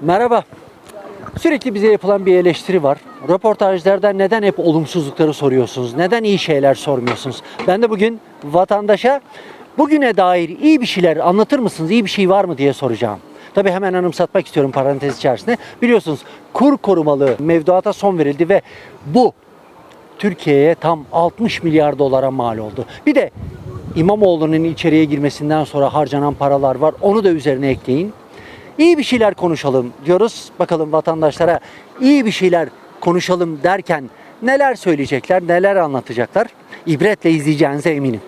Merhaba. Sürekli bize yapılan bir eleştiri var. Röportajlarda neden hep olumsuzlukları soruyorsunuz? Neden iyi şeyler sormuyorsunuz? Ben de bugün vatandaşa bugüne dair iyi bir şeyler anlatır mısınız? İyi bir şey var mı diye soracağım. Tabii hemen anımsatmak istiyorum parantez içerisinde. Biliyorsunuz kur korumalı mevduata son verildi ve bu Türkiye'ye tam 60 milyar dolara mal oldu. Bir de İmamoğlu'nun içeriye girmesinden sonra harcanan paralar var. Onu da üzerine ekleyin. İyi bir şeyler konuşalım diyoruz. Bakalım vatandaşlara iyi bir şeyler konuşalım derken neler söyleyecekler, neler anlatacaklar. İbretle izleyeceğinize eminim.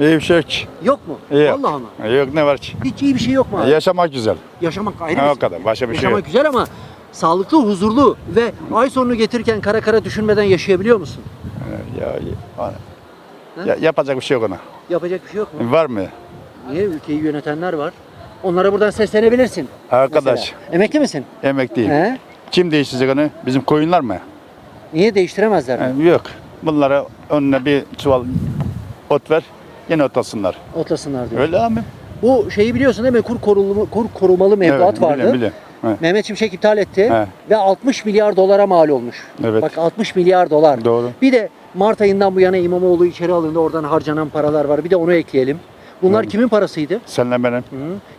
İyi bir şey yok. Yok mu? İyi. Vallahi mı? Yok ne var ki? Hiç iyi bir şey yok mu abi? Yaşamak güzel. Yaşamak ayrı Ha, bir o kadar. Başka bir şey Yaşamak yok. güzel ama sağlıklı, huzurlu ve ay sonunu getirirken kara kara düşünmeden yaşayabiliyor musun? Ya, ya, ya, yapacak bir şey yok ona. Yapacak bir şey yok mu? Var mı? Niye? Ülkeyi yönetenler var. Onlara buradan seslenebilirsin. Arkadaş, Mesela. Emekli misin? emekliyim. He? Kim değiştirecek onu? Bizim koyunlar mı? Niye değiştiremezler? mi? Yok. Bunlara önüne bir çuval ot ver. Yine otasınlar. Otlasınlar diyor. Öyle mi? Bu şeyi biliyorsun değil mi? Kur, korumalı, kur korumalı mevduat evet, vardı. Biliyorum, biliyorum. He, Mehmet Şimşek iptal etti He. ve 60 milyar dolara mal olmuş. Evet. Bak 60 milyar dolar. Doğru. Bir de Mart ayından bu yana İmamoğlu içeri alındı. Oradan harcanan paralar var. Bir de onu ekleyelim. Bunlar Doğru. kimin parasıydı? Senle benim. Hı.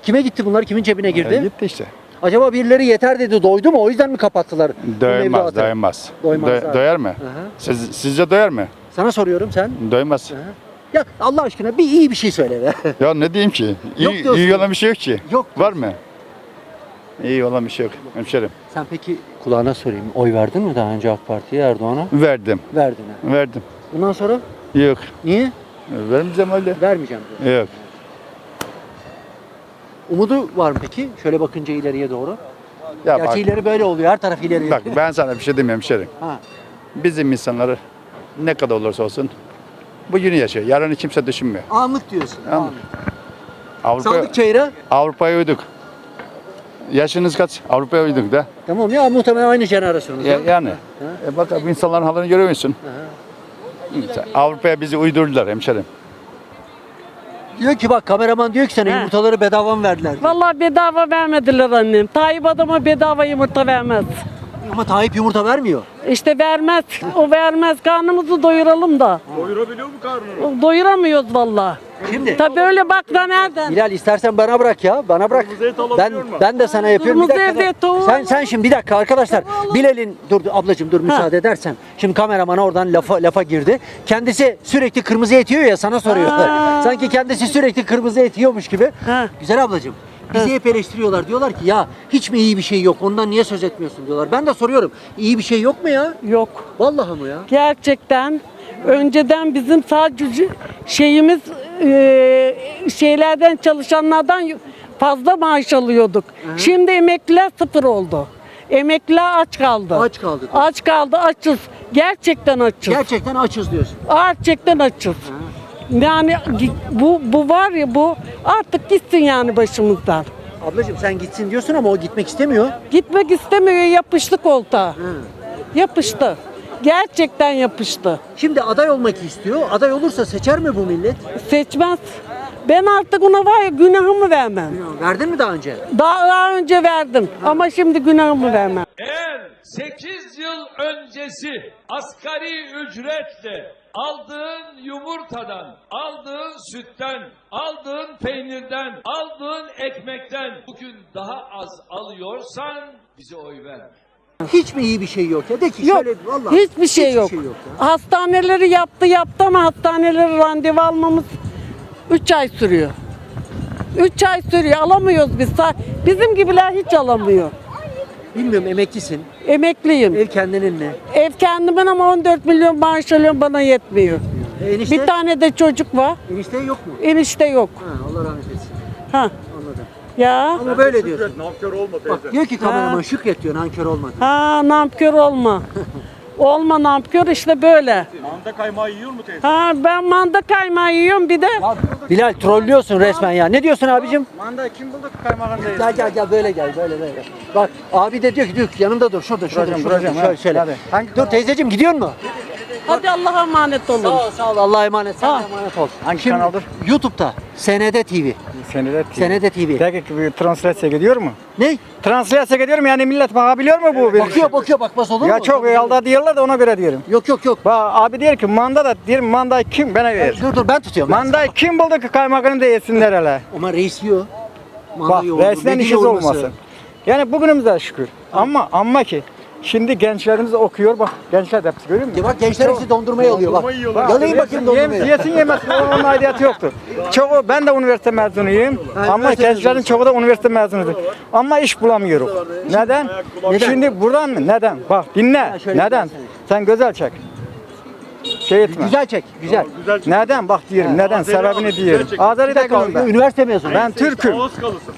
Kime gitti bunlar? Kimin cebine girdi? E, gitti işte. Acaba birileri yeter dedi, doydu mu? O yüzden mi kapattılar? Doymaz, doymaz. Doymaz Do- doyar mı? Aha. Siz, sizce doyar mı? Sana soruyorum sen. Doymaz. Aha. Ya Allah aşkına bir iyi bir şey söyle be. Ya ne diyeyim ki? Yok İyi, diyorsun. iyi olan bir şey yok ki. Yok Var mı? İyi olan bir şey yok hemşerim. Sen peki kulağına sorayım. Oy verdin mi daha önce AK Parti'ye Erdoğan'a? Verdim. Verdin ha. Verdim. Bundan sonra Yok. niye? Vermeyeceğim öyle. Vermeyeceğim diyor. Yok. Umudu var mı peki? Şöyle bakınca ileriye doğru. Ya Gerçi bak, ileri böyle oluyor. Her taraf ileri. bak ben sana bir şey demiyorum hemşerim. Ha. Bizim insanları ne kadar olursa olsun bugünü yaşıyor. Yarını kimse düşünmüyor. Anlık diyorsun. Anlık. Anlık. Avrupa, Sandık çayıra. Avrupa'ya uyduk. Yaşınız kaç? Avrupa'ya uyduk da. Tamam ya muhtemelen aynı jenerasyonuz. Ya, ya. yani. E bak insanların halini görüyor musun? Avrupa'ya bizi uydurdular hemşerim. Diyor ki bak kameraman diyor ki sana He. yumurtaları bedava mı verdiler? diyor. Vallahi bedava vermediler annem. Tayyip adama bedava yumurta vermez. Ama Tayyip yumurta vermiyor. İşte vermez. O vermez. Karnımızı doyuralım da. Doyurabiliyor mu karnını? Doyuramıyoruz vallahi. Şimdi Tabii öyle bak da nereden? Bilal istersen bana bırak ya. Bana bırak. Kırmızı et Ben mu? ben de sana yapıyorum. Bir Kırmızı dakika. et, tavuğu Sen sen şimdi bir dakika arkadaşlar. Bilal'in dur ablacığım dur müsaade edersen. Şimdi kameramana oradan lafa lafa girdi. Kendisi sürekli kırmızı et yiyor ya sana soruyor. Ha. Sanki kendisi sürekli kırmızı et yiyormuş gibi. Ha. Güzel ablacığım. Bizi hep eleştiriyorlar. Diyorlar ki ya hiç mi iyi bir şey yok? Ondan niye söz etmiyorsun diyorlar. Ben de soruyorum. İyi bir şey yok mu ya? Yok. Vallahi mı ya? Gerçekten önceden bizim sadece şeyimiz e, şeylerden çalışanlardan fazla maaş alıyorduk. Şimdi emekliler sıfır oldu. Emekliler aç kaldı. Aç kaldı. Aç kaldı, açız. Gerçekten açız. Gerçekten açız diyorsun. Gerçekten açız. Yani bu bu var ya bu artık gitsin yani başımızdan. Ablacığım sen gitsin diyorsun ama o gitmek istemiyor. Gitmek istemiyor yapıştı koltuğa. Hı. Yapıştı. Gerçekten yapıştı. Şimdi aday olmak istiyor. Aday olursa seçer mi bu millet? Seçmez. Ben artık ona var ya günahımı vermem. Verdin mi daha önce? Daha, daha önce verdim ama şimdi günahımı vermem. Eğer 8 yıl öncesi asgari ücretle aldığın yumurtadan, aldığın sütten, aldığın peynirden, aldığın ekmekten bugün daha az alıyorsan bize oy verme. Hiç mi iyi bir şey yok ya? De ki Yok. şöyle vallahi. Hiçbir şey yok. ya. Hastaneleri yaptı yaptı ama hastaneleri randevu almamız 3 ay sürüyor. 3 ay sürüyor. Alamıyoruz biz. Sa- Bizim gibiler hiç alamıyor. Bilmiyorum emeklisin. Emekliyim. Ev kendinin mi? Ev kendimin ama 14 milyon maaş alıyorum bana yetmiyor. E, enişte? Bir tane de çocuk var. Enişte yok mu? Enişte yok. Ha, Allah rahmet etsin. Ha. Ya. Ama böyle diyorsun. Nankör olma teyze. Bak diyor ki kameraman şükret diyor nankör olmadı. Ha nankör olma. olma nankör işte böyle. Manda kaymağı yiyor mu teyze? Ha ben manda kaymağı yiyorum bir de Bilal trollüyorsun resmen ya. Ne diyorsun abicim? Manda kim buldu kaymağındayız? Gel gel gel böyle gel böyle böyle. Bak abi de diyor ki diyor ki yanımda dur şurada şurada şurada duracağım, şöyle. Hangi- Dur teyzeciğim gidiyor mu? Hadi Allah'a emanet olun. Sağ ol, sağ ol. Allah'a emanet. Sen de Ha. emanet ol. Hangi Şimdi kanaldır? YouTube'da SND TV. Senede TV. SND TV. Peki bir translasya gidiyor mu? Ne? Translasya gidiyor mu? Yani millet bakabiliyor mu bu? bir Bakıyor bakıyor bakmaz olur mu? Ya çok yalda diyorlar da ona göre diyorum. Yok yok yok. Bak abi diyor ki manda da diyorum mandayı kim bana ver. Dur dur ben tutuyorum. Mandayı kim buldu ki kaymakını da yesinler hele. Ama reis yiyor. Manda Bak yoğurdu, işiniz olması. olmasın. Yani bugünümüze şükür. Ama ama ki şimdi gençlerimiz okuyor bak gençler de hepsi görüyor musun? Ya bak gençler hepsi dondurmayı alıyor bak. yiyorlar. Yalayın bakayım Yem, dondurmayı. yesin yemesin onun aidiyatı yoktur. Çoğu ben de üniversite mezunuyum ama üniversite gençlerin çoğu da üniversite mezunudur. Ama iş bulamıyoruz. Neden? Şimdi buradan mı? Neden? Bak dinle. şöyle Neden? Sen güzel çek. Şey etme. Güzel çek, güzel. Neden? Bak diyorum. Neden? Sebebini diyorum. Azeri Bir de ben. üniversite mezunu. Ben Türk'üm. Ağız kalırsın.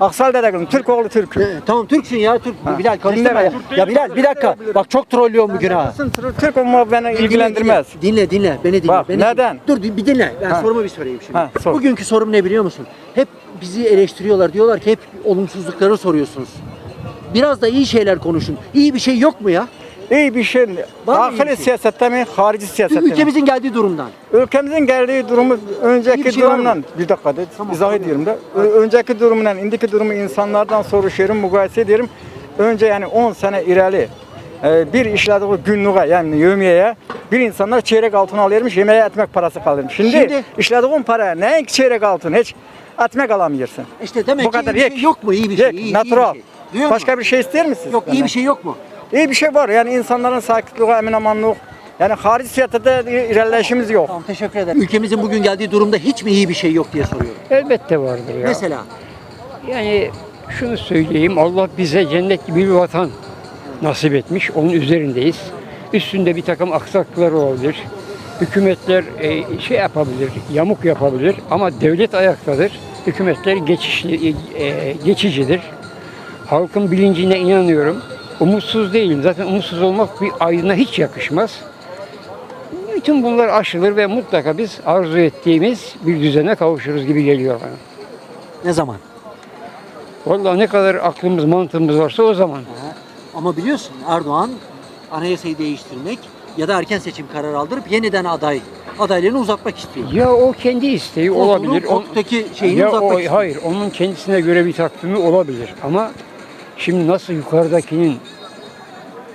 Aksal Dedeklim. Türk oğlu Türk'üm. Ee, tamam Türksün ya Türk. Bilal karıştırma ya. Ya Bilal bir dakika. Bak çok trollüyorum bugün ha. Türk olma beni ilgilendirmez. Dinle dinle beni dinle. Bak, beni neden? dinle. Dur bir dinle. Ben Ha. sorumu bir sorayım şimdi. Ha, sor. Bugünkü sorum ne biliyor musun? Hep bizi eleştiriyorlar. Diyorlar ki hep olumsuzlukları soruyorsunuz. Biraz da iyi şeyler konuşun. İyi bir şey yok mu ya? İyi bir şey. Var mı iyi bir Dahili şey? siyasette mi? Harici siyasette mi? Ülkemizin geldiği durumdan. Ülkemizin geldiği durumu önceki bir şey var mı? durumdan bir dakika de, izah ediyorum da Ö- önceki durumundan indiki durumu insanlardan soruşuyorum mukayese ediyorum. Önce yani 10 sene ileri e, bir işlediği günlüğe yani yevmiyeye bir insanlar çeyrek altın alıyormuş yemeğe etmek parası kalırmış. Şimdi, Şimdi- işlediğin para ne çeyrek altın hiç etmek alamıyorsun. İşte demek Bu ki kadar iyi bir yek. şey yok mu? İyi bir şey. Yek, iyi, iyi natural. bir şey. Duyuyor Başka musun? bir şey ister misiniz? Yok iyi benden? bir şey yok mu? İyi bir şey var yani insanların sakitliği, emin amanlığı. Yani harici siyasette ilerleyişimiz yok. Tamam teşekkür ederim. Ülkemizin bugün geldiği durumda hiç mi iyi bir şey yok diye soruyorum. Elbette vardır ya. Mesela Yani şunu söyleyeyim, Allah bize cennet gibi bir vatan nasip etmiş, onun üzerindeyiz. Üstünde bir takım aksaklıklar olabilir. Hükümetler e, şey yapabilir, yamuk yapabilir ama devlet ayaktadır. Hükümetler geçişli, e, geçicidir. Halkın bilincine inanıyorum. Umutsuz değilim. Zaten umutsuz olmak bir aydına hiç yakışmaz. Bütün bunlar aşılır ve mutlaka biz arzu ettiğimiz bir düzene kavuşuruz gibi geliyor bana. ne zaman? Vallahi ne kadar aklımız mantığımız varsa o zaman. Ama biliyorsun Erdoğan anayasayı değiştirmek ya da erken seçim kararı aldırıp yeniden aday adaylığını uzatmak istiyor. Ya o kendi isteği Koltuğunun olabilir. koltuktaki şeyini ya uzatmak o, istiyor. hayır onun kendisine göre bir takvimi olabilir ama şimdi nasıl yukarıdakinin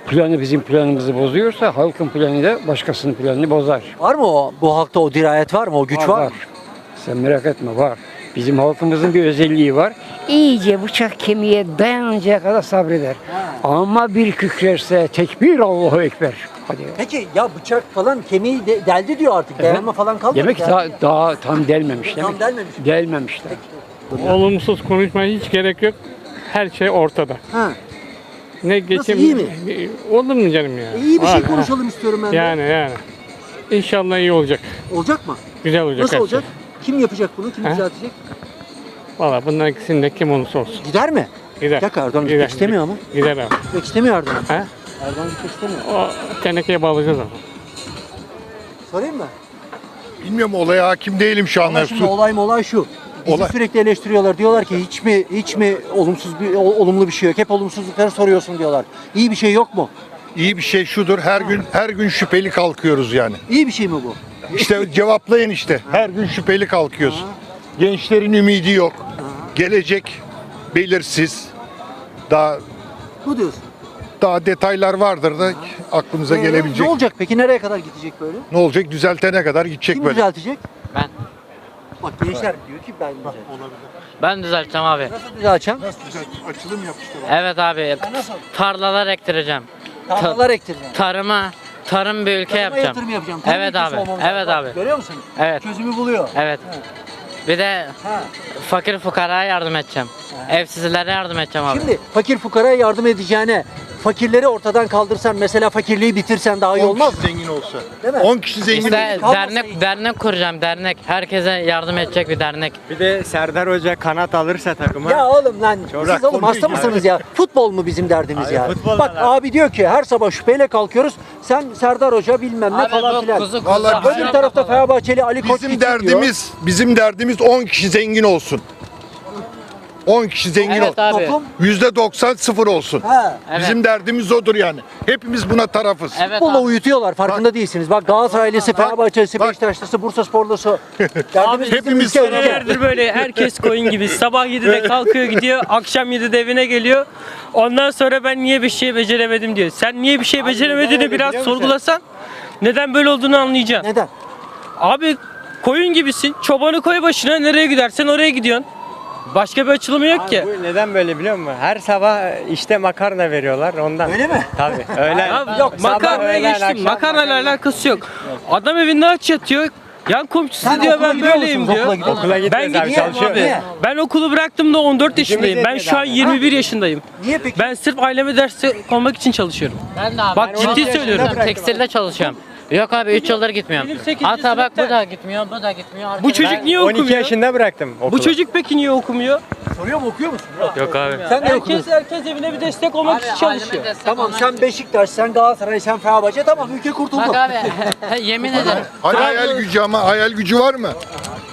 planı bizim planımızı bozuyorsa halkın planı da başkasının planını bozar. Var mı o bu halkta o dirayet var mı? O güç var, mı? Sen merak etme var. Bizim halkımızın bir özelliği var. İyice bıçak kemiğe dayanıncaya kadar sabreder. Ama bir kükrerse tekbir Allahu Ekber. Hadi. Peki ya bıçak falan kemiği de- deldi diyor artık. Evet. Dayanma falan kalmadı. Demek ki ya. daha, daha tam delmemiş Tam demek. delmemiş. Delmemişler. Olumsuz konuşmaya hiç gerek yok. Her şey ortada. Ha. Ne geçim... iyi mi? Olur mu canım ya? İyi bir şey Var. konuşalım istiyorum ben de. Yani yani. İnşallah iyi olacak. Olacak mı? Güzel olacak Nasıl her olacak? şey. Kim yapacak bunu? Kim Ha? düzeltecek? Valla bunların ikisinde kim olursa olsun. Gider mi? Gider. Bir dakika Erdoğan gitmek istemiyor ama. Gider abi. Gitmek istemiyor Erdoğan. Ha? Erdoğan gitmek istemiyor. O tenekeye bağlayacağız ama. Sorayım mı? Bilmiyorum olaya hakim değilim şu anda. Ama şimdi olay mı olay şu. Bizi Olay- sürekli eleştiriyorlar. Diyorlar ki hiç mi hiç mi olumsuz bir ol- olumlu bir şey yok. Hep olumsuzlukları soruyorsun diyorlar. İyi bir şey yok mu? İyi bir şey şudur. Her gün her gün şüpheli kalkıyoruz yani. İyi bir şey mi bu? İşte cevaplayın işte. Her gün şüpheli kalkıyoruz. Gençlerin ümidi yok. Gelecek belirsiz. Daha Bu diyorsun. daha detaylar vardır da aklımıza Ee, gelebilecek. Ne olacak peki? Nereye kadar gidecek böyle? Ne olacak? Düzeltene kadar gidecek Kim böyle. düzeltecek? Ben. Bak gençler diyor ki ben düzelteceğim. Ben düzelteceğim abi. Nasıl düzelteceğim? Açılım yapmışlar. Evet abi. Ya nasıl? Tarlalar ektireceğim. Tarlalar ektireceğim. Tarıma, tarım bir ülke Tarıma yapacağım. yatırım yapacağım. Tarım Evet ülkesi abi, olmamız evet lazım. abi. Görüyor musun? Evet, Çözümü buluyor. evet. Bir de Ha. fakir fukaraya yardım edeceğim. Evsizlere yardım edeceğim abi. Şimdi fakir fukaraya yardım edeceğine fakirleri ortadan kaldırsan mesela fakirliği bitirsen daha iyi 10 olmaz kişi mı? zengin olsa. Değil mi? 10 kişi zengin İşte Kalmasın. dernek dernek kuracağım dernek. Herkese yardım edecek bir dernek. Bir de Serdar Hoca kanat alırsa takıma. Ya oğlum lan siz Bırak oğlum konuyu hasta ya. mısınız ya? Futbol mu bizim derdimiz Abi ya? futbol Bak ne lan? abi diyor ki her sabah şüpheyle kalkıyoruz. Sen Serdar Hoca bilmem ne Abi falan filan. kuzu kuzu. Vallahi Öbür tarafta Fenerbahçeli Ali Koç Bizim gitti diyor. derdimiz, bizim derdimiz 10 kişi zengin olsun. 10 kişi zengin Evet ol. abi. Toplum %90 sıfır olsun. ha, Evet. Bizim derdimiz odur yani. Hepimiz buna tarafız. Evet futbolla abi. uyutuyorlar farkında değilsiniz. Bak Galatasaraylısı, Fenerbahçelisi, bak. Beşiktaşlısı, Bursa Sporlusu. Bizim hepimiz ülke, ülke. Senelerdir böyle herkes koyun gibi. Sabah 7'de kalkıyor gidiyor, akşam 7'de evine geliyor. Ondan sonra ben niye bir şey beceremedim diyor. Sen niye bir şey beceremediğini biraz sorgulasan neden böyle olduğunu anlayacaksın. Neden? Abi koyun gibisin. Çobanı koy başına nereye gidersen oraya gidiyorsun. Başka bir açılımı yok ki. Bu neden böyle biliyor musun? Her sabah işte makarna veriyorlar ondan. Öyle mi? Tabii. Öyle. Abi Yok, sabah, makarnaya öğlen, geçtim. akşam Makarnayla alakası yok. Adam evinde aç yatıyor. Yan komşusu Sen diyor okula ben gidiyor böyleyim musunuz? diyor. Okula gidiyor Okula Ben abi gidiyorum çalışıyor. abi. Niye? Ben okulu bıraktım da 14 yaşındayım. Ben şu an abi. 21 yaşındayım. Niye peki? Ben sırf aileme derste olmak için çalışıyorum. Ben de abi. Bak ben ciddi 16 yaşında söylüyorum. Tekstilde çalışıyorum. Yok abi 3 yıldır gitmiyorum. Benim sekizinci Hatta bak bu sınıfta- da gitmiyor, bu da gitmiyor. Bu arkadaş- çocuk niye 12 okumuyor? yaşında bıraktım okulu. Bu çocuk peki niye okumuyor? Soruyor mu okuyor musun? Yok abi. Sen de Herkes okuyorsun. herkes evine bir destek olmak Abi, için aileme çalışıyor. destek Tamam olmak sen için- Beşiktaş, sen Galatasaray, sen Fenerbahçe tamam ülke kurtuldu. Bak abi yemin ederim. Hani hayal gücü ama hayal gücü var mı?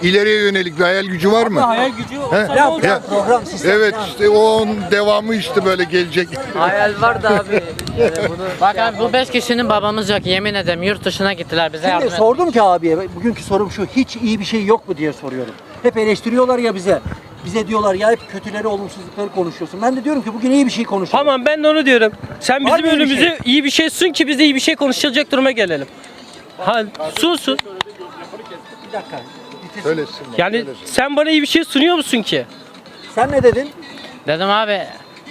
İleriye yönelik bir hayal gücü var mı? Hayal gücü olsa ne olacak? ya program sistem. Evet ya. işte o onun devamı işte böyle gelecek. Hayal var da abi. Bak abi bu 5 kişinin babamız yok yemin ederim yurt dışına gittiler bize Şimdi yardım et. sordum ki abiye, bugünkü sorum şu, hiç iyi bir şey yok mu diye soruyorum. Hep eleştiriyorlar ya bize. Bize diyorlar ya hep kötüleri, olumsuzlukları konuşuyorsun. Ben de diyorum ki bugün iyi bir şey konuşalım. Tamam ben de onu diyorum. Sen Var bizim mı iyi bir önümüze şey? iyi bir şey sun ki biz de iyi bir şey konuşulacak duruma gelelim. Ha, sunsun. Bir dakika. Söylesin. Yani söylesin. sen bana iyi bir şey sunuyor musun ki? Sen ne dedin? Dedim abi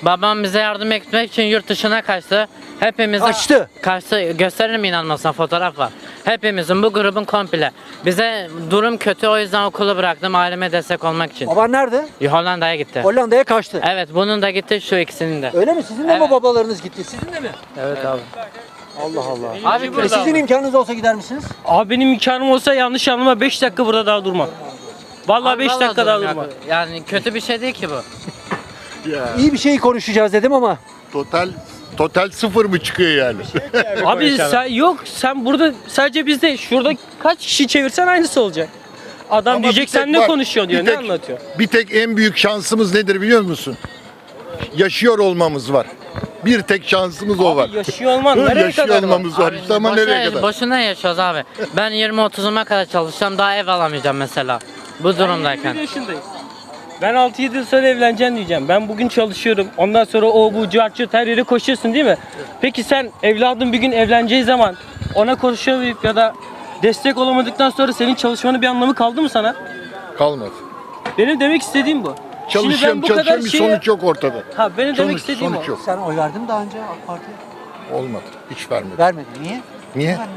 babam bize yardım etmek için yurt dışına kaçtı. Hepimiz Kaçtı. Kaçtı. Gösteririm inanmazsan fotoğraf var. Hepimizin bu grubun komple. Bize durum kötü o yüzden okulu bıraktım aileme destek olmak için. Baban nerede? Hollanda'ya gitti. Hollanda'ya kaçtı. Evet bunun da gitti şu ikisinin de. Öyle mi? Sizin de mi Evet. babalarınız gitti? Sizin de mi? Evet abi. Allah Allah. Abi E sizin imkanınız olsa gider misiniz? Abi benim imkanım olsa yanlış anlama 5 dakika burada daha durmam. Vallahi 5 Vallahi dakika daha durmam. Yani kötü bir şey değil ki bu. İyi bir şey konuşacağız dedim ama. Total total sıfır mı çıkıyor yani? Abi sen yok sen burada sadece bizde şurada kaç kişi çevirsen aynısı olacak. Adam Ama diyecek bir tek sen ne bak, konuşuyorsun diyor bir ne tek- anlatıyor. Bir tek en büyük şansımız nedir biliyor musun? Yaşıyor olmamız var. Bir tek şansımız o var. Yaşıyor olman nereye Yaşıyor kadar var? olmamız var Abi işte ama boşuna, nereye kadar? boşuna yaşıyoruz abi. Ben 20-30'uma kadar çalışacağım daha ev alamayacağım mesela. Bu durumdayken. 21 yaşındayım. Ben 6-7 yıl sonra evleneceğim diyeceğim. Ben bugün çalışıyorum. Ondan sonra o bu carçurt her yere koşuyorsun değil mi? Peki sen evladın bir gün evleneceği zaman ona koşamayıp ya da destek olamadıktan sonra senin çalışmanın bir anlamı kaldı mı sana? Kalmadı. Benim demek istediğim bu. Çalışıyorum bu kadar çalışıyorum bir şeye- sonuç yok ortada. Ha benim demek Sonuç, istediğim sonuç o. yok. Sen oy verdin mi daha önce AK Parti'ye? Olmadı. Hiç vermedi. Vermedin. Niye? Niye? Vermedin.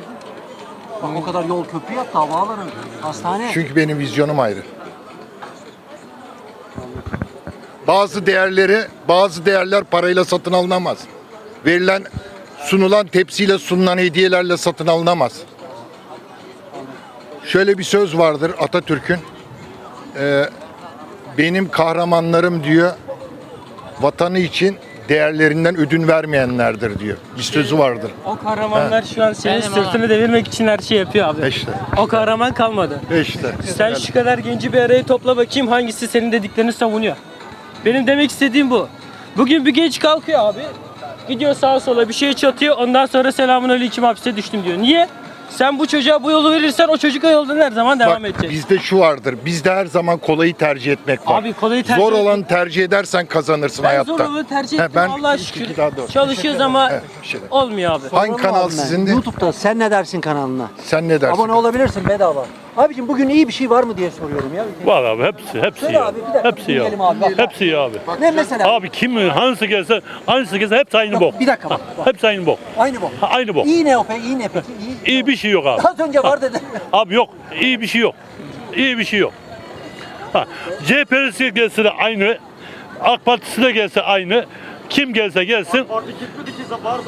Bak o kadar yol köprü yaptı, havaalanı, hastane. Çünkü benim vizyonum ayrı. Bazı değerleri, bazı değerler parayla satın alınamaz. Verilen, sunulan tepsiyle sunulan hediyelerle satın alınamaz. Şöyle bir söz vardır Atatürk'ün. Ee, benim kahramanlarım diyor, vatanı için değerlerinden ödün vermeyenlerdir diyor. Bir sözü vardır. O kahramanlar şu an senin Benim sırtını devirmek için her şey yapıyor abi. İşte, O kahraman kalmadı. işte. Sen şu kadar genci bir araya topla bakayım hangisi senin dediklerini savunuyor. Benim demek istediğim bu. Bugün bir genç kalkıyor abi. Gidiyor sağa sola bir şey çatıyor. Ondan sonra selamun aleyküm hapse düştüm diyor. Niye? Sen bu çocuğa bu yolu verirsen o çocuk o yoldan her zaman devam Bak, edecek. bizde şu vardır. Bizde her zaman kolayı tercih etmek var. Abi kolayı tercih Zor etmek- olanı tercih edersen kazanırsın ben hayatta. zor olanı tercih He, ettim ben Allah'a şükür. iki daha dört. Çalışıyoruz ama He, bir şey olmuyor abi. Hangi kanal sizindi? YouTube'da sen ne dersin kanalına? Sen ne dersin? Abone olabilirsin bedava. Abicim bugün iyi bir şey var mı diye soruyorum ya. Var abi hepsi hepsi Söyle ya. abi, bir dakika, hepsi ya. dinleyelim abi, bak. Hepsi ya abi. Ne mesela? Abi kim hangisi gelse hangisi gelse hepsi aynı Yok, bok. bir dakika bak, bak. Hepsi aynı bok. Aynı bu. Ha, aynı bok. İyi ne o peki? İyi ne peki? İyi. İyi bir şey yok abi. Az önce var dedi. Abi yok. İyi bir şey yok. İyi bir şey yok. Ha, CHP'si gelse de aynı. AK Partisi de gelse aynı. Kim gelse gelsin.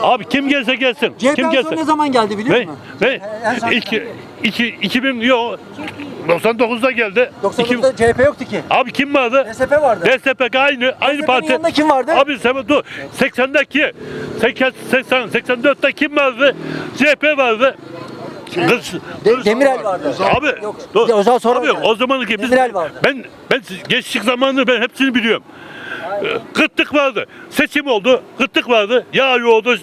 Abi kim gelse gelsin. CHP kim en gelse. ne zaman geldi biliyor musun? Ne? En son- İki, iki, 2000 yok. 99'da geldi. İki- 99'da CHP yoktu ki. Abi kim vardı? DSP vardı. DSP aynı aynı DSP'nin parti. yanında kim vardı? Abi sen dur. 80'deki 80 80 84'te kim vardı? CHP vardı. Kız, De- Demirel vardı. Abi, Yok, dur. Özal sonra abi geldi. o zamanki biz Demirel vardı. ben ben gençlik zamanını ben hepsini biliyorum. Ee, Kıtlık vardı. Seçim oldu. Kıtlık vardı. Yağ yoğdu.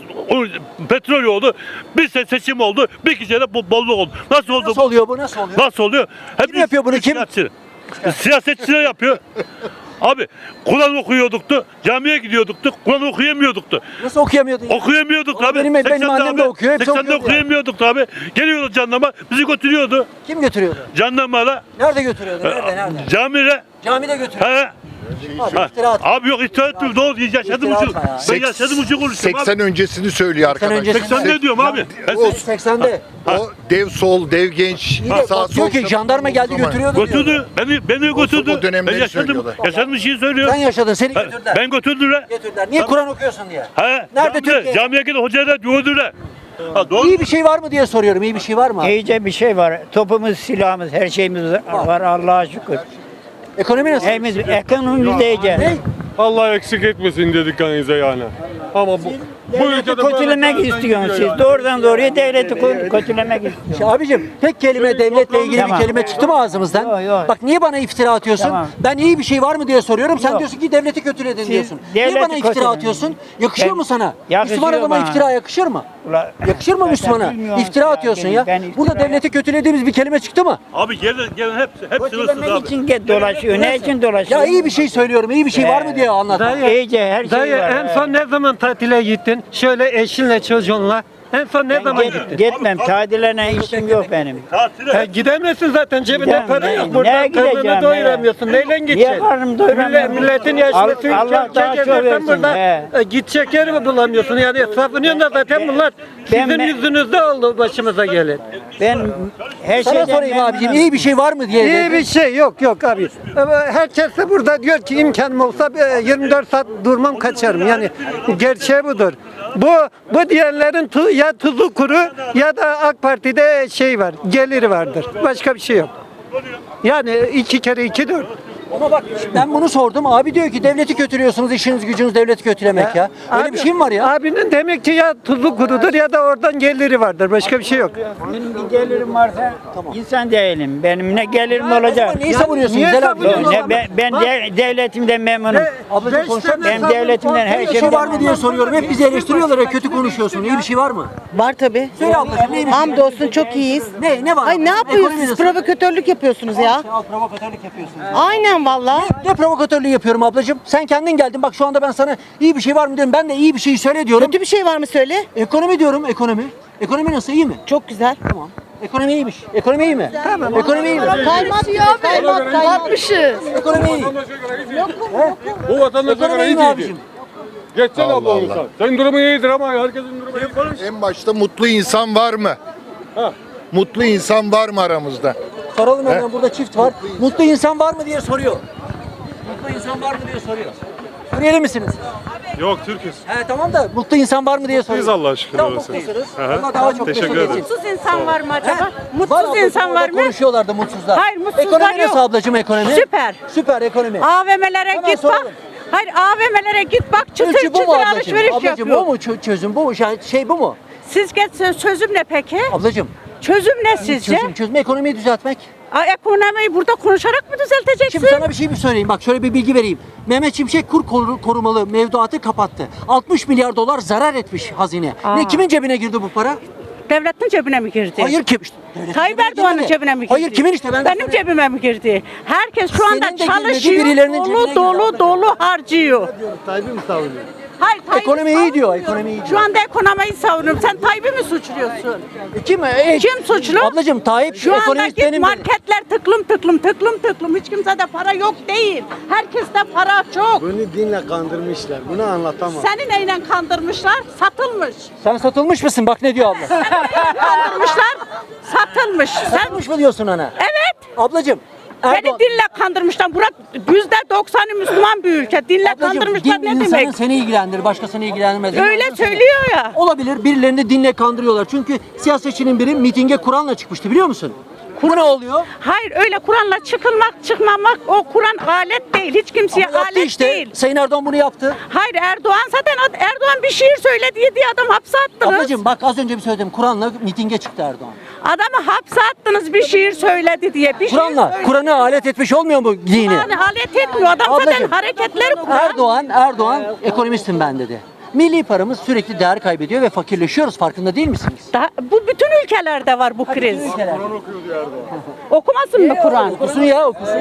Petrol yoğdu. Bir se- seçim oldu. Bir kişiye de bu- bolluk oldu. Nasıl oldu? Nasıl oluyor bu? Nasıl oluyor? Nasıl oluyor? Hep Kim yapıyor bunu, kim? Siyasetçi. Siyasetçiler yapıyor. Abi Kur'an okuyorduktu, camiye gidiyorduktu, Kur'an okuyamıyorduktu. Nasıl? Okuyamıyorduk Oğlum abi. benim- benim 80'de annem de abi, okuyor, hepsi 80'de okuyordu ya. okuyamıyorduk abi. Geliyordu jandarma, bizi götürüyordu. Kim götürüyordu? Jandarmayla, Nerede götürüyordu? Nerede? Nerede? camire. Camide götürüyordu. He. Abi iftira yok itiraz etmiyorum. Doğru yaşadım İftira ya. Ben yaşadım uçuk konuşuyorum 80 abi. öncesini söylüyor arkadaş. öncesini- 80 ne diyorum abi? Ben O- 80'de. O dev sol, dev genç, de sağ bak diyor sol. ki jandarma geldi zaman. götürüyordu diyor. götürdü. Beni beni o götürdü. dönemleri Ben yaşadım. söylüyorlar. Yaşadığım şeyi söylüyor. Sen yaşadın seni Ben, götürdüler. ben götürdüler. Götürdüler. Niye Kur'an okuyorsun diye? He. Nerede camiye, Türkiye? Camiye gidip hocayla gördüler. Ha, doğru. İyi bir şey var mı diye soruyorum. İyi bir şey var mı? İyice bir şey var. Topumuz, silahımız, her şeyimiz var Allah'a şükür. Ekonomi nasıl? Hemiz, iyice. Ne? Allah eksik etmesin dedik kanınıza yani. Ama bu, bu ülkede kötülemek istiyorsunuz siz. Doğrudan doğruya devleti kö- kötülemek istiyorsunuz. Abicim tek kelime devletle ilgili Tamam. bir kelime çıktı mı ağzımızdan? Yok, yok. Bak niye bana iftira atıyorsun? Tamam. Ben iyi bir şey var mı diye soruyorum. Sen Yok. diyorsun ki devleti kötüledin diyorsun. Niye devleti bana iftira kötüledin. atıyorsun? Yakışıyor Ben- mu sana? Yakışıyor Müslüman adama bana. iftira yakışır mı? Ula- Yakışır mı Ben Müslümana? bilmiyorum İftira ya, atıyorsun benim- ya. ben iftira Burada devleti kötülediğimiz bir kelime çıktı mı? Abi gelin gelin hepsi hepsi hırsız Kötülemek abi. için get dolaşıyor. Ne için dolaşıyor? Ya iyi bir şey söylüyorum. iyi bir şey var mı diye anlat. İyice her şey Dayı var. en son ne zaman tatile gittin? Şöyle eşinle çocuğunla. En son ne zaman Git- gittin? Gitmem. Tadilerine işim yok benim. Tatile. E, gidemezsin zaten cebinde Gidemem, para yok. neye Burada gideceğim karnını ya? doyuramıyorsun. Neyle gideceksin? karnımı doyuramıyorum? Millet, milletin yaşlısı Allah- Allah daha çok versin, burada he. e, gidecek yer mi bulamıyorsun? Yani savunuyorsun da zaten bunlar Ben- sizin ben- yüzünüzde oldu başımıza gelin. Ben her Sana şeyden sorayım abicim memnunum. iyi bir şey var mı diye. İyi bir şey yok yok abi. Herkes de burada diyor ki imkanım olsa e, 24 saat durmam kaçarım. Yani gerçeği budur. Bu bu diyenlerin tu, ya tuzu kuru ya da AK Parti'de şey var, geliri vardır. Başka bir şey yok. Yani iki kere iki dört. Ama bak ben bunu sordum. Abi diyor ki devleti kötülüyorsunuz. işiniz gücünüz devleti kötülemek ya. Öyle Abi- bir şey mi var ya? Abinin demek ki ya tuzu kurudur ya da oradan geliri vardır. Başka bir şey yok. Benim bir gelirim varsa insan değilim. Benim ne gelirim olacak? neyi savunuyorsun niye güzel abi? savunuyorsun? Ne, ben ben de- devletimden memnunum. Ablacığım konuşalım. Ben devletimden her Bir şey şeyden var mı diye soruyorum. Hep bizi eleştiriyorlar ya kötü konuşuyorsun. İyi bir şey var mı? Var tabi. Söyle ablacığım neymiş? Hamdolsun çok iyiyiz. Ne ne var? Ay ne Ekonomi yapıyorsunuz? Nasıl? provokatörlük yapıyorsunuz ya. Al provokatörlük yapıyorsun. Aynen valla. Ne provokatörlüğü yapıyorum ablacığım? Sen kendin geldin. Bak şu anda ben sana iyi bir şey var mı diyorum. Ben de iyi bir şey söyle diyorum. Kötü bir şey var mı söyle. Ekonomi diyorum ekonomi. Ekonomi nasıl iyi mi? Çok güzel. Tamam. Ekonomi iyiymiş. Ekonomi iyi mi? Tamam. Ekonomi iyi mi? Kaymak gibi kaymak kaymak. Ekonomi iyi. Bu vatandaşa Ekonomi göre iyi iyi mi değil. abicim? Geçsene Allah abla Allah. insan. Senin durumun iyidir ama herkesin durumu iyi. En başta mutlu insan var mı? Mutlu insan var mı aramızda? Soralım hemen burada çift var. Mutlu insan var mı diye soruyor. Mutlu insan var mı diye soruyor. Suriyeli misiniz? Yok Türk'üz. He tamam da mutlu insan var mı diye soruyor. Biz Allah'a şükür Tamam öylesi. mutlusunuz. Allah daha çok Teşekkür ederim. Mutsuz insan var mı acaba? Var Mutsuz ablacığım, insan var mı? Konuşuyorlardı mutsuzlar. Hayır, mutsuzlar Ekonomi yok. nasıl ablacığım ekonomi? Süper. Süper ekonomi. AVM'lere Hemen git bak. soralım. Hayır AVM'lere git bak çıtır Ölçü bu çıtır mu ablacığım? alışveriş Ablacığım yapıyor. bu mu çö- çözüm bu mu? Yani şey bu mu? Siz geç sözüm ne peki? Ablacığım Çözüm ne sizce? çözüm, çözüm ekonomiyi düzeltmek. Aa, ekonomiyi burada konuşarak mı düzelteceksin? Şimdi sana bir şey bir söyleyeyim. Bak şöyle bir bilgi vereyim. Mehmet Şimşek kur koru- korumalı mevduatı kapattı. 60 milyar dolar zarar etmiş hazine. Aa. Ne kimin cebine girdi bu para? Devletin cebine mi girdi? Hayır kim? İşte devletin Tayyip cebine Erdoğan'ın girmedi. cebine mi girdi? Hayır kimin işte ben de Benim söyleyeyim. cebime mi girdi? Herkes şu anda Senin de girmedi, çalışıyor, birilerinin cebine dolu girdi dolu dolu harcıyor. Tayyip'i mi savunuyor? Hayır, Tayyip'i Ekonomi iyi diyor, savunmuyorum. ekonomi iyi diyor. Şu anda ekonomiyi savunuyorum. Sen Tayyip'i mi suçluyorsun? E, Kim? E, Kim suçlu? Ablacığım Tayyip Şu anda ekonomist git benim. marketler tıklım tıklım tıklım tıklım. Hiç kimsede para yok değil. Herkeste para çok. Bunu dinle kandırmışlar. Bunu anlatamam. Seni neyle kandırmışlar? Satılmış. Sen satılmış mısın? Bak ne diyor abla. Kandırmışlar? Satılmış. Sen Satılmış mı diyorsun ana? Evet. Ablacığım. Beni Erdoğan, dinle kandırmışlar. Burak yüzde doksanı Müslüman bir ülke. Dinle ablacığım, kandırmışlar din ne insanın demek? seni ilgilendirir, başkasını ilgilendirmez. Öyle seni. söylüyor ya. Olabilir. Birilerini dinle kandırıyorlar. Çünkü siyasetçinin biri mitinge Kur'an'la çıkmıştı biliyor musun? Bu ne oluyor? Hayır öyle Kur'an'la çıkılmak çıkmamak o Kur'an alet değil. Hiç kimseye Ama yaptı alet işte. değil. Sayın Erdoğan bunu yaptı. Hayır Erdoğan zaten Erdoğan bir şiir söyledi diye adam hapse attınız. Ablacığım bak az önce bir söyledim. Kur'an'la mitinge çıktı Erdoğan. Adamı hapse attınız bir şiir söyledi diye. Bir şiir Kur'an'la, söyledi. Kur'an'ı alet etmiş olmuyor mu dini? Yani halet etmiyor. Adam zaten Ablacığım, hareketleri Kur'an. Erdoğan, Erdoğan ekonomistim ben dedi. Milli paramız sürekli değer kaybediyor ve fakirleşiyoruz. Farkında değil misiniz? Daha, bu bütün ülkelerde var bu kriz. ülkeler. Okumasın mı Kur'an? Okusun ya okusun.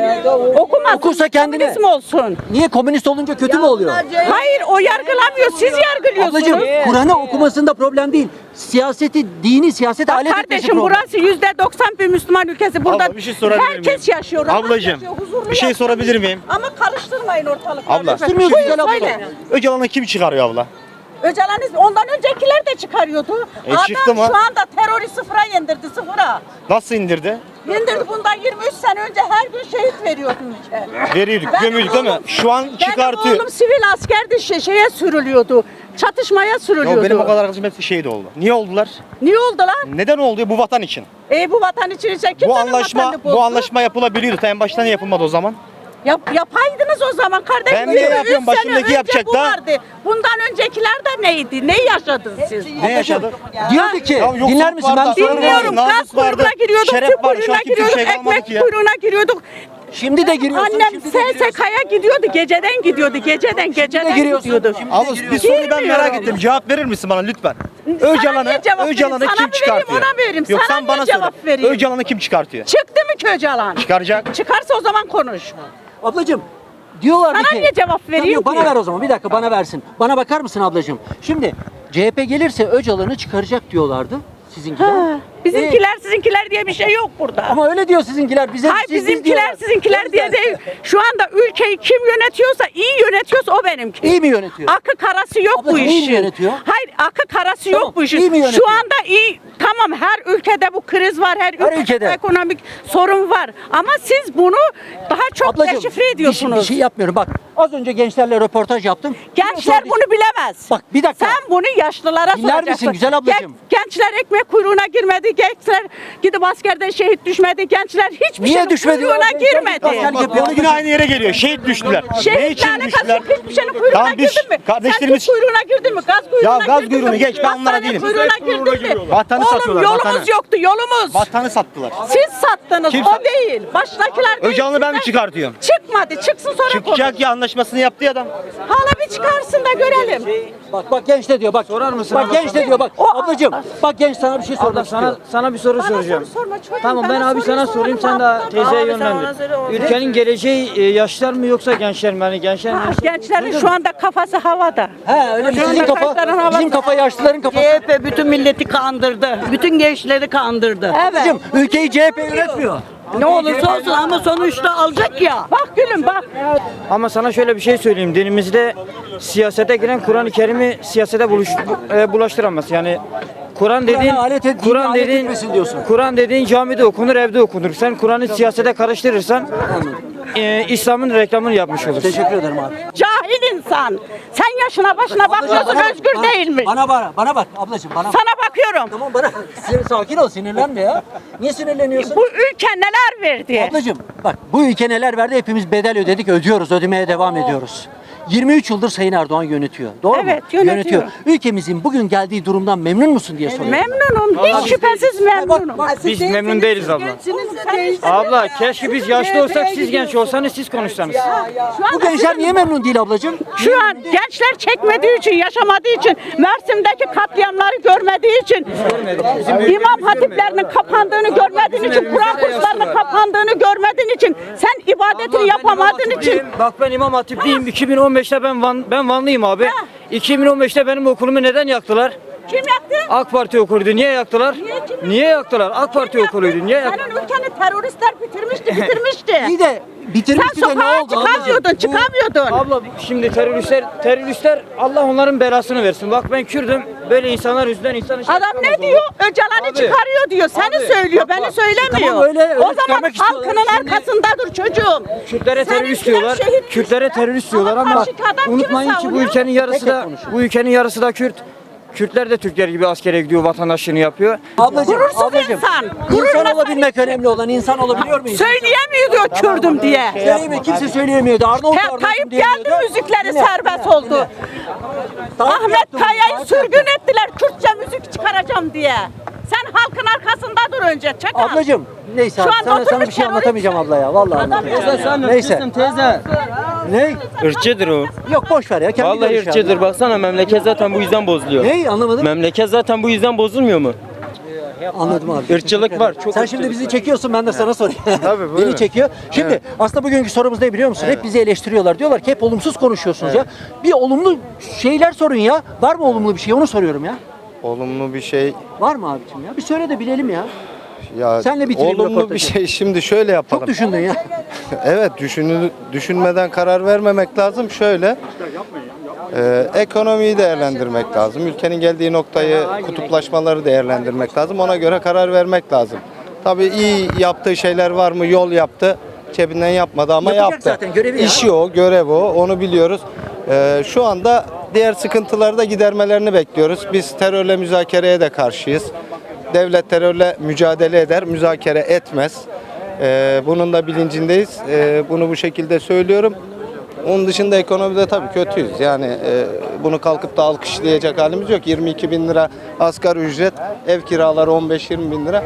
Okumasın. Okursa kendine. Komünist mi olsun? Niye komünist olunca kötü mü oluyor? Hayır o yargılamıyor. Siz yargılıyorsunuz. Ablacığım Kur'an'ı okumasında problem değil. Siyaseti, dini siyasete Bak alet kardeşim burası yüzde 90 bir Müslüman ülkesi. Burada Abla, bir şey sorabilir herkes miyim? yaşıyor. rahat Ablacığım, yaşıyor, huzurlu bir şey yaşıyor. sorabilir miyim? Ama karıştırmayın ortalıkları. Abla. Karıştırmıyoruz Buyur, güzel abla. söyle. Öcalan'ı kim çıkarıyor abla? Öcalan ondan öncekiler de çıkarıyordu. E, Adam çıktı mı? şu anda terörü sıfıra indirdi sıfıra. Nasıl indirdi? İndirdi bundan 23 sene önce her gün şehit veriyordu ülke. Veriyorduk, Benim değil mi? oğlum- Şu an çıkartıyor. Benim oğlum sivil askerdi şey, şeye sürülüyordu. Çatışmaya sürülüyordu. Ya benim o kadar arkadaşım hepsi şehit oldu. Niye oldular? Niye oldu lan? Neden oldu? Bu vatan için. E bu vatan için işte kimsenin Bu anlaşma bu anlaşma yapılabiliyordu. En başta niye yapılmadı o zaman? Yap, yapaydınız o zaman kardeşim. Ben niye yapıyorum? Başımdaki yapacak bu da. vardı. Bundan öncekiler de neydi? Ne yaşadınız siz? Ne yaşadı? Diyordu ki, Ya dinler misin? Ben Dinliyorum. Gaz kuyruğuna giriyorduk, şeref tüp kuyruğuna giriyorduk, ekmek kuyruğuna giriyorduk. Şimdi de giriyorsun. Annem şimdi de giriyorsun. SSK'ya gidiyordu, geceden gidiyordu, geceden, geceden giriyorsun. gidiyordu. Şimdi Abla bir soruyu ben merak ettim. Cevap verir misin bana lütfen? Sana Öcalan'ı niye cevap Öcalan'ı? Sana kim mı vereyim, çıkartıyor? ona vereyim? Yok Sana sen niye bana cevap söyle. vereyim? Öcalan'ı kim çıkartıyor? Çıktı mı ki Öcalan? Çıkaracak. Çıkarsa o zaman konuş. Ablacığım diyorlardı Sana ki... niye cevap vereyim Yok, Bana ki? ver o zaman bir dakika bana versin. Bana bakar mısın ablacığım? Şimdi CHP gelirse Öcalan'ı çıkaracak diyorlardı sizinkiler. Ha, bizimkiler sizinkiler diye bir şey yok burada. Ama öyle diyor sizinkiler. Bize Hayır siz- biz bizimkiler diyorlar. sizinkiler diye değil. Şu anda ülkeyi kim yönetiyorsa iyi yönetiyorsa o benimki. İyi mi yönetiyor? Akı karası yok bu Ablacığım, iyi mi işin. yönetiyor? Hayır akı karası Tamam, yok bu işin. iyi mi yönetiyor? Şu anda iyi tamam her ülkede bu kriz var. Her, ülkede, ekonomik sorun var. Ama siz bunu daha çok Ablacığım, deşifre bir şey- ediyorsunuz. Bir şey yapmıyorum. Bak az önce gençlerle röportaj yaptım. Gençler bunu bilemez. Bak bir dakika. Sen bunu yaşlılara Dinler soracaksın. misin güzel ablacığım? Gen- gençler ekmek kuyruğuna girmedi. Gençler gidip askerden şehit düşmedi. Gençler hiçbir Niye şeyin düşmedi? kuyruğuna girmedi. askerlik yapıyor. yine aynı yere geliyor. Şehit düştüler. ne için alakası düştüler? Hiçbir şeyin kuyruğuna Tamam, biz girdin mi? kardeşlerimiz- Sen kuyruğuna girdin mi? Gaz kuyruğuna Ya gaz girdin mi? kuyruğunu geç, ben onlara Hastane değilim. kuyruğuna girdin mi? Vatanı Oğlum satıyorlar, yolumuz vatanı. yoktu yolumuz. Vatanı sattılar. Siz sattınız Kim o sattı? değil. Baştakiler değil. Öcalan'ı ben mi Sizden- çıkartıyorum? Çıkmadı. Çıksın sonra konuş. Çıkacak ya anlaşmasını yaptı ya adam. Hala bir çıkarsın da görelim. Bak bak genç de diyor bak. Sorar mısın? Bak genç de diyor bak. Ablacığım bak genç sana bir şey sormak sana istiyor. sana bir soru Bana soracağım. soru sorma çocuğum. Tamam ben Bana abi soruyu sana sorayım sen de yaptın? teyzeye Abi sen bana yönlendir. söyle, Ülkenin geleceği e, yaşlar mı yoksa gençler mi? Yani gençler mi? Ah, Gençlerin şu anda kafası havada. He öyle mi? Şu Sizin anda kafa, kaşların bizim kafa yaşlıların kafası. CHP bütün milleti kandırdı. Bütün gençleri kandırdı. Evet. Ablacığım ülkeyi CHP yönetmiyor. Ne olursa olsun ama sonuçta alacak ya. Bak gülüm bak. Ama sana şöyle bir şey söyleyeyim. Dinimizde siyasete giren Kur'an-ı Kerim'i siyasete buluş, e, bulaştıramaz. Yani Kur'an dediğin alet et- Kur'an alet dediğin etmesin diyorsun. Kur'an dediğin camide okunur, evde okunur. Sen Kur'an'ı siyasete karıştırırsan e, İslam'ın reklamını yapmış olursun. Teşekkür ederim abi. Cahil insan. Sen yaşına başına bakıyorsun Bana bak, özgür bana- değil mi? Bana bana bana bak ablacığım bana. Sana bakıyorum. Tamam bana. Sinir, sakin ol sinirlenme ya. Niye sinirleniyorsun? Bu ülke neler verdi? Ablacığım bak bu ülke neler verdi hepimiz bedel ödedik ödüyoruz ödemeye devam ediyoruz. 23 yıldır Sayın Erdoğan yönetiyor. Doğru mu? Evet, yönetiyor. Ülkemizin bugün geldiği durumdan memnun musun diye soruyorum. Memnunum. Hiç şüphesiz memnunum. Biz memnun değiliz abla. Abla keşke biz yaşlı olsak siz genç olsanız siz konuşsanız. Bu gençler niye memnun değil ablacığım? Şu an gençler çekmediği için, yaşamadığı için, Mersin'deki katliamları görmediği için, imam hatiplerinin kapandığını görmediğin için, Kur'an kurslarının kapandığını görmediğin için, sen ibadetini yapamadığın için, Bak ben İmam Hatipliyim. 2015'te ben Van, ben Vanlıyım abi. Ha. 2015'te benim okulumu neden yaktılar? kim yaktı? AK Parti okuluydu. Niye yaktılar? Niye, kim- Niye yaktılar? AK Parti Kim yaktı? okuluydu. Niye yaktılar? Senin ülkeni teröristler bitirmişti, bitirmişti. İyi de bitirmişti Sen de ne sokağa oldu çıkamıyordun, çıkamıyordun. Abla şimdi teröristler teröristler Allah onların belasını versin. Bak ben Kürdüm. Böyle insanlar yüzünden insan işe Adam çıkamaz ne diyor? oğlum. Öcalan'ı Abi, çıkarıyor diyor. Seni abi, söylüyor, bak, beni bak. söylemiyor. Tamam, öyle- öyle o zaman çıkarmak istiyorlar. halkının Şimdi- arkasında dur çocuğum. Kürtlere Senin terörist diyorlar. Kürtlere terörist diyorlar Ama adam kimi unutmayın ki bu savunuyor? ülkenin yarısı da bu ülkenin yarısı da Kürt. Kürtler de Türkler gibi askere gidiyor, vatandaşlığını yapıyor. Ablacığım, Gurursuz ablacığım. insan. İnsan Gururla olabilmek önemli olan insan olabiliyor muyuz? Söyleyemiyor diyor Kürdüm diye. Söyleyemiyor, kimse söyleyemiyordu. Arnavut Ta- Arnavut Tayyip diyemiyordu. geldi müzikleri Dinle, serbest dinle, oldu. dinle. Tayyip Ahmet yaptı bunu, Kaya'yı Tayyip sürgün yaptı. ettiler Kürtçe müzik çıkaracağım diye. Sen halkın arkasında dur önce çakal. Ablacığım neyse Şu sana, sana bir şey anlatamayacağım abla ya. Vallahi anlatamayacağım. Neyse. teyze. Ne? Irkçıdır o. Yok boş ver ya. Kendi Vallahi ırkçıdır. abi. Baksana memleket zaten bu yüzden bozuluyor. Ne? Anlamadım. Memleket zaten bu yüzden bozulmuyor mu? Anladım abi. Irkçılık var, çok Sen şimdi bizi çekiyorsun ben de sana sorayım. Tabii, buyurun. Beni çekiyor. Şimdi aslında bugünkü sorumuz ne biliyor musun? Hep bizi eleştiriyorlar. Diyorlar ki hep olumsuz konuşuyorsunuz ya. Bir olumlu şeyler sorun ya. Var mı olumlu bir şey? Onu soruyorum ya. Olumlu bir şey Var mı abicim ya? Bir söyle de bilelim ya. ya Senle bitirelim olumlu bir röportajı. şey şimdi şöyle yapalım. Çok düşündün ya. Evet düşünü, düşünmeden karar vermemek lazım. Şöyle e, ekonomiyi değerlendirmek lazım. Ülkenin geldiği noktayı kutuplaşmaları değerlendirmek lazım. Ona göre karar vermek lazım. Tabii iyi yaptığı şeyler var mı? Yol yaptı. Cebinden yapmadı ama Yapacak yaptı. zaten, görevi ya. İşi o, görev o. Onu biliyoruz. E, şu anda diğer sıkıntıları da gidermelerini bekliyoruz. Biz terörle müzakereye de karşıyız. Devlet terörle mücadele eder, müzakere etmez. Ee, bunun da bilincindeyiz. Ee, bunu bu şekilde söylüyorum. Onun dışında ekonomide tabii kötüyüz. Yani e, bunu kalkıp da alkışlayacak halimiz yok. 22 bin lira asgari ücret, ev kiraları 15-20 bin lira.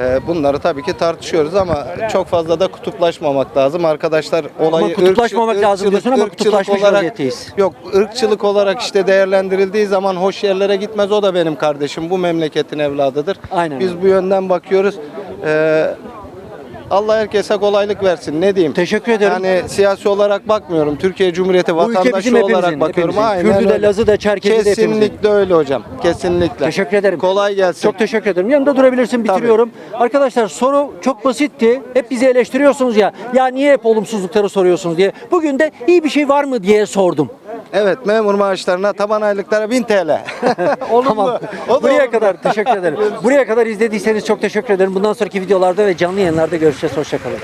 Ee, bunları tabii ki tartışıyoruz ama çok fazla da kutuplaşmamak lazım. Arkadaşlar olayı Ama kutuplaşmamak ırkçı- lazım diyorsun ama kutuplaşmış olarak- vaziyetteyiz. Yok ırkçılık olarak işte değerlendirildiği zaman hoş yerlere gitmez. O da benim kardeşim. Bu memleketin evladıdır. Aynen Biz bu yönden bakıyoruz. Ee, Allah herkese kolaylık versin. Ne diyeyim? Teşekkür ederim. Yani siyasi olarak bakmıyorum. Türkiye Cumhuriyeti vatandaşı bizim hepimizin, olarak bakıyorum. hepimizin. Aynen Kürdü de, öyle. Lazı da, Çerkezi de hepimizin. Kesinlikle öyle hocam. Kesinlikle. Teşekkür ederim. Kolay gelsin. Çok teşekkür ederim. Yanında durabilirsin bitiriyorum. Arkadaşlar soru çok basitti. Hep bizi eleştiriyorsunuz ya. Ya niye hep olumsuzlukları soruyorsunuz diye. Bugün de iyi bir şey var mı diye sordum. Evet memur maaşlarına taban aylıklara 1000 TL. Olur tamam. mu? O da Buraya olur. kadar teşekkür ederim. Buraya kadar izlediyseniz çok teşekkür ederim. Bundan sonraki videolarda ve canlı yayınlarda görüşeceğiz. Hoşçakalın.